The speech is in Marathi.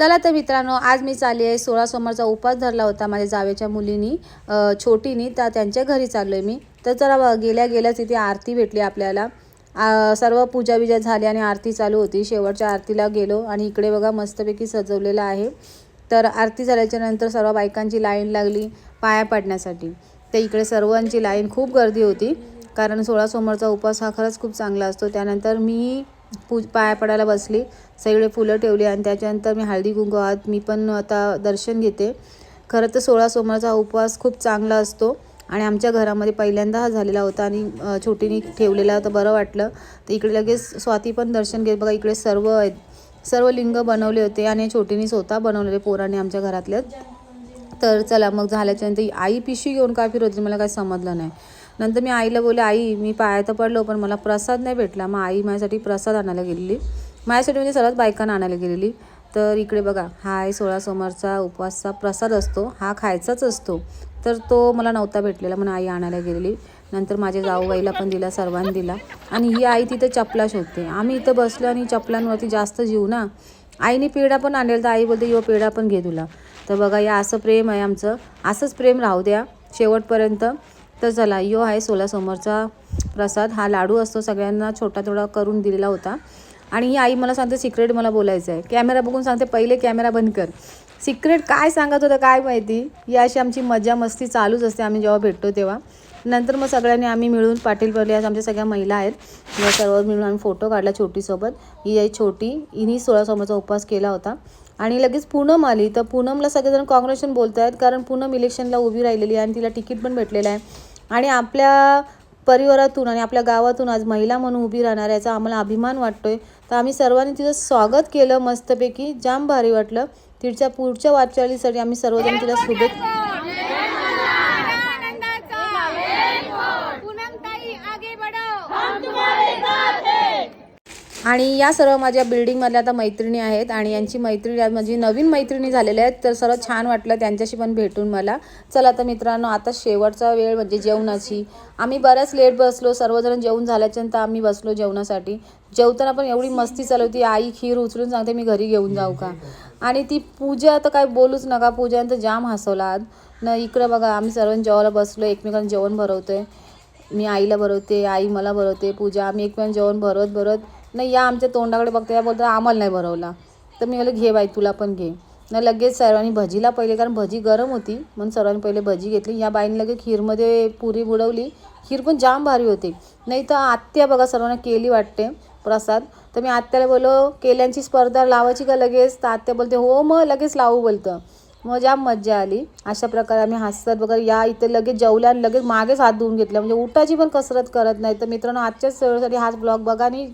चला तर मित्रांनो आज मी चालली आहे सोळा सोमवारचा उपास धरला होता माझ्या जावेच्या मुलीनी छोटीनी तर त्यांच्या घरी चाललो आहे मी. तर चला बघा, गेल्या गेल्याच तिथे आरती भेटली आपल्याला. सर्व पूजा बिजा झाली आणि आरती चालू होती. शेवटच्या आरतीला गेलो आणि इकडे बघा मस्तपैकी सजवलेलं आहे. तर आरती झाल्याच्यानंतर सर्व बायकांची लाईन लागली पाया पाडण्यासाठी. तर इकडे सर्वांची लाईन खूप गर्दी होती कारण सोळा सोमवारचा उपवास हा खरंच खूप चांगला असतो. त्यानंतर मी पूज पाया पडायला बसली. सगळे फुलं ठेवली आणि त्याच्यानंतर मी हळदी कुंकवात मी पण आता दर्शन घेते. खरं तर सोळा सोमवारचा उपवास खूप चांगला असतो आणि आमच्या घरामध्ये पहिल्यांदा हा झालेला होता आणि छोटीनी छोटीने ठेवलेला तर बरं वाटलं. तर इकडे लगेच स्वाती पण दर्शन घेत बघा इकडे सर्व आहेत. सर्व लिंग बनवले होते आणि छोटीने स्वतः बनवलेले पोराने आमच्या घरातल्या तर चला मग झाल्याच्यानंतर आई पिशवी घेऊन काय फिरत होती मला काही समजलं नाही. नंतर मी आईला बोलले आई मी पाया तर पडलो पण मला प्रसाद नाही भेटला. मग आई माझ्यासाठी प्रसाद आणायला गेलेली. माझ्यासाठी म्हणजे सर्वात बायकांना आणायला गेलेली. तर इकडे बघा हा आहे सोळा सोमवारचा उपवासचा प्रसाद असतो. हा खायचाच असतो. तर तो मला नव्हता भेटलेला म्हणून आई आणायला गेलेली. नंतर माझ्या जाऊबाईला पण दिला सर्वांनी दिला. आणि ही आई तिथं चपला शोधते. आम्ही इथं बसलो आणि चपलांवरती जास्त जीव ना. आईने पेढा पण आणलेला तर आई बोलते यो पेढा पण घे तुला. तर बघा या असं प्रेम आहे आमचं. असंच प्रेम राहू द्या. शेवटपर्यंत तर चला यो आहे सोळा समोरचा प्रसाद. हा लाडू असतो सगळ्यांना छोटा थोडा करून दिलेला होता. आणि ही आई मला सांगते सिक्रेट मला बोलायचं आहे कॅमेरा बघून सांगते पहिले कॅमेरा बंद कर. सिक्रेट काय सांगत होतं काय माहिती? ही अशी आमची मजा मस्ती चालूच असते आम्ही जेव्हा भेटतो तेव्हा. नंतर मग सगळ्यांनी आम्ही मिळून पाटील पडले आज आमच्या सगळ्या महिला आहेत. या सर्व मिळून आम्ही फोटो काढला छोटीसोबत. ही आई छोटी हिनी सोळा सोमवारचा उपवास केला होता. आणि लगेच पूनम आली. तर पूनमला सगळेजण काँग्रेशन बोलत आहेत कारण पूनम इलेक्शनला उभी राहिलेली आहे आणि तिला तिकीट पण भेटलेलं आहे. आणि आपल्या परिवारातून आणि आपल्या गावातून आज महिला म्हणून उभी राहणार याचा आम्हाला अभिमान वाटतोय. तर आम्ही सर्वांनी तिचं स्वागत केलं मस्तपैकी जाम भारी वाटलं. तिच्या पुढच्या वाटचालीसाठी आम्ही सर्वजण तिला शुभेच्छा आणि या सर्व माझ्या बिल्डिंगमधल्या आता मैत्रिणी आहेत आणि यांची मैत्रिणी माझी नवीन मैत्रिणी झालेल्या आहेत तर सर्व छान वाटलं त्यांच्याशी पण भेटून मला. चला तर मित्रांनो आता शेवटचा वेळ म्हणजे जेवणाची. आम्ही बऱ्याच लेट बसलो सर्वजण जेवण झाल्याच्यानंतर आम्ही बसलो जेवणासाठी. जेवताना पण एवढी मस्ती चालू होती आई खीर उचलून सांगते मी घरी घेऊन जाऊ का? आणि ती पूजा तर काय बोलूच नका पूजानंतर जाम हसवला. न इकडं बघा आम्ही सर्वांनी जेवायला बसलो एकमेकांना जेवण भरवतोय. मी आईला भरवते आई मला भरवते पूजा. आम्ही एकमेकांना जेवण भरवत भरत नाही या आमच्या तोंडाकडे बघते या बोलतात आम्हाला नाही भरवला तर मी म्हटलं घे बाई तुला पण घे. नाही लगेच सर्वांनी भजीला पहिले कारण भजी गरम होती म्हणून सर्वांनी पहिले भजी घेतली. या बाईने लगेच खीरमध्ये पुरी बुडवली. खीर पण जाम भारी होती. नाही तर आत्या बघा सर्वांना केली वाटते प्रसाद. तर मी आत्याला बोलो केल्यांची स्पर्धा लावायची का लगेच? तर आत्या बोलते हो मग लगेच लावू बोलतं. मग जाम मज्जा आली. अशा प्रकारे आम्ही हसत वगैरे या इथे लगेच जेवल्या आणि लगेच मागेच हात धुवून घेतला म्हणजे उठाची पण कसरत करत नाही. तर मित्रांनो आजच्याच सगळ्यासाठी हाच ब्लॉग बघा आणि